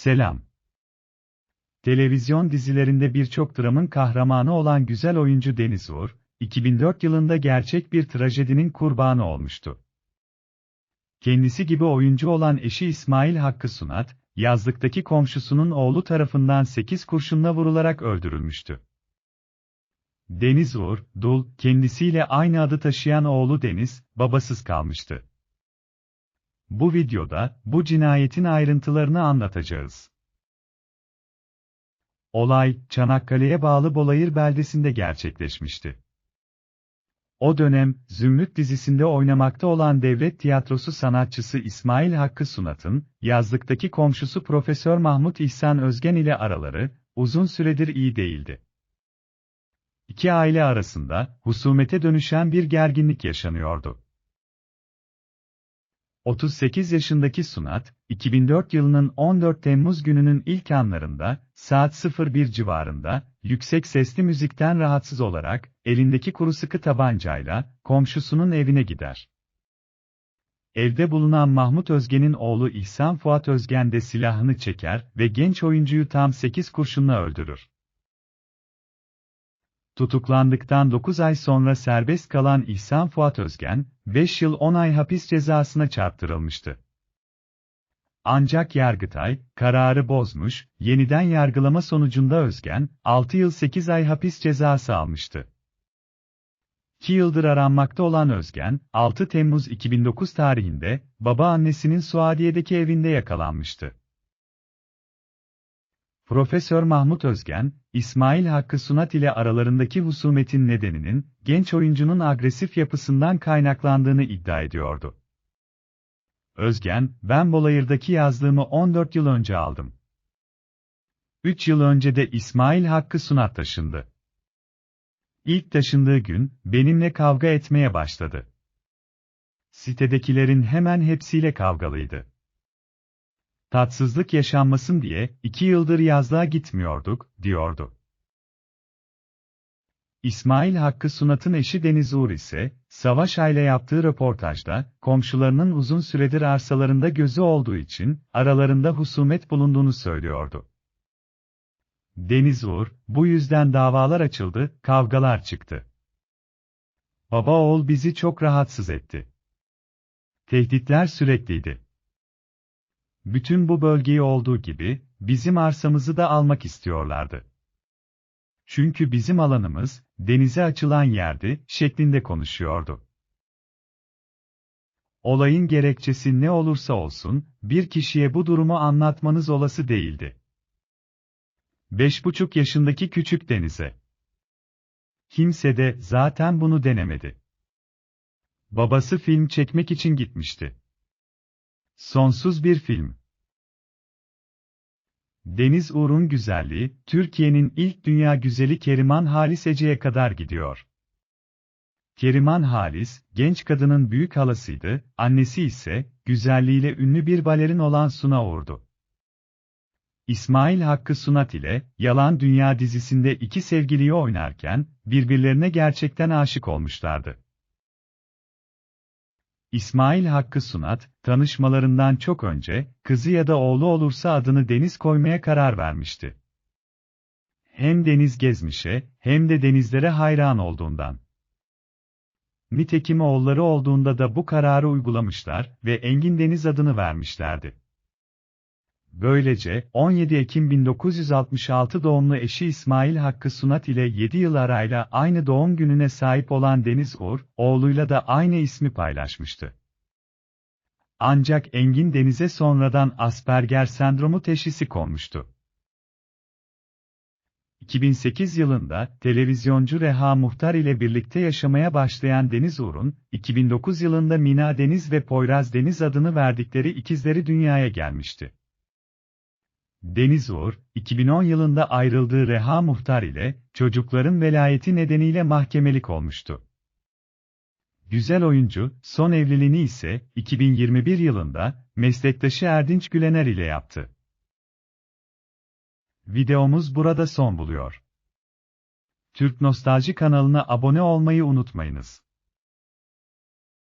Selam. Televizyon dizilerinde birçok dramın kahramanı olan güzel oyuncu Deniz Uğur, 2004 yılında gerçek bir trajedinin kurbanı olmuştu. Kendisi gibi oyuncu olan eşi İsmail Hakkı Sunat, yazlıktaki komşusunun oğlu tarafından 8 kurşunla vurularak öldürülmüştü. Deniz Uğur, Dul, kendisiyle aynı adı taşıyan oğlu Deniz, babasız kalmıştı. Bu videoda, bu cinayetin ayrıntılarını anlatacağız. Olay, Çanakkale'ye bağlı Bolayır beldesinde gerçekleşmişti. O dönem, Zümrüt dizisinde oynamakta olan devlet tiyatrosu sanatçısı İsmail Hakkı Sunat'ın, yazlıktaki komşusu Profesör Mahmut İhsan Özgen ile araları, uzun süredir iyi değildi. İki aile arasında, husumete dönüşen bir gerginlik yaşanıyordu. 38 yaşındaki Sunat, 2004 yılının 14 Temmuz gününün ilk anlarında, saat 01 civarında, yüksek sesli müzikten rahatsız olarak, elindeki kuru sıkı tabancayla, komşusunun evine gider. Evde bulunan Mahmut Özgen'in oğlu İhsan Fuat Özgen de silahını çeker ve genç oyuncuyu tam 8 kurşunla öldürür. Tutuklandıktan 9 ay sonra serbest kalan İhsan Fuat Özgen, 5 yıl 10 ay hapis cezasına çarptırılmıştı. Ancak Yargıtay, kararı bozmuş, yeniden yargılama sonucunda Özgen, 6 yıl 8 ay hapis cezası almıştı. 2 yıldır aranmakta olan Özgen, 6 Temmuz 2009 tarihinde, baba annesinin Suadiye'deki evinde yakalanmıştı. Profesör Mahmut Özgen, İsmail Hakkı Sunat ile aralarındaki husumetin nedeninin, genç oyuncunun agresif yapısından kaynaklandığını iddia ediyordu. Özgen, ben Bolayır'daki yazlığımı 14 yıl önce aldım. 3 yıl önce de İsmail Hakkı Sunat taşındı. İlk taşındığı gün, benimle kavga etmeye başladı. Sitedekilerin hemen hepsiyle kavgalıydı. Tatsızlık yaşanmasın diye, iki yıldır yazlığa gitmiyorduk, diyordu. İsmail Hakkı Sunat'ın eşi Deniz Uğur ise, Savaş ile yaptığı röportajda, komşularının uzun süredir arsalarında gözü olduğu için, aralarında husumet bulunduğunu söylüyordu. Deniz Uğur, bu yüzden davalar açıldı, kavgalar çıktı. Baba oğul bizi çok rahatsız etti. Tehditler sürekliydi. Bütün bu bölgeyi olduğu gibi, bizim arsamızı da almak istiyorlardı. Çünkü bizim alanımız, denize açılan yerdi, şeklinde konuşuyordu. Olayın gerekçesi ne olursa olsun, bir kişiye bu durumu anlatmanız olası değildi. Beş buçuk yaşındaki küçük Deniz'e. Kimse de zaten bunu denemedi. Babası film çekmek için gitmişti. Sonsuz bir film. Deniz Uğur'un güzelliği, Türkiye'nin ilk dünya güzeli Keriman Halis Ece'ye kadar gidiyor. Keriman Halis, genç kadının büyük halasıydı, annesi ise, güzelliğiyle ünlü bir balerin olan Suna Uğur'du. İsmail Hakkı Sunat ile, Yalan Dünya dizisinde iki sevgiliyi oynarken, birbirlerine gerçekten aşık olmuşlardı. İsmail Hakkı Sunat, tanışmalarından çok önce, kızı ya da oğlu olursa adını Deniz koymaya karar vermişti. Hem deniz gezmişe, hem de denizlere hayran olduğundan. Nitekim oğulları olduğunda da bu kararı uygulamışlar ve Engin Deniz adını vermişlerdi. Böylece, 17 Ekim 1966 doğumlu eşi İsmail Hakkı Sunat ile 7 yıl arayla aynı doğum gününe sahip olan Deniz Uğur, oğluyla da aynı ismi paylaşmıştı. Ancak Engin Deniz'e sonradan Asperger sendromu teşhisi konmuştu. 2008 yılında televizyoncu Reha Muhtar ile birlikte yaşamaya başlayan Deniz Uğur'un, 2009 yılında Mina Deniz ve Poyraz Deniz adını verdikleri ikizleri dünyaya gelmişti. Deniz Uğur, 2010 yılında ayrıldığı Reha Muhtar ile, çocukların velayeti nedeniyle mahkemelik olmuştu. Güzel oyuncu, son evliliğini ise, 2021 yılında, meslektaşı Erdinç Gülener ile yaptı. Videomuz burada son buluyor. Türk Nostalji kanalına abone olmayı unutmayınız.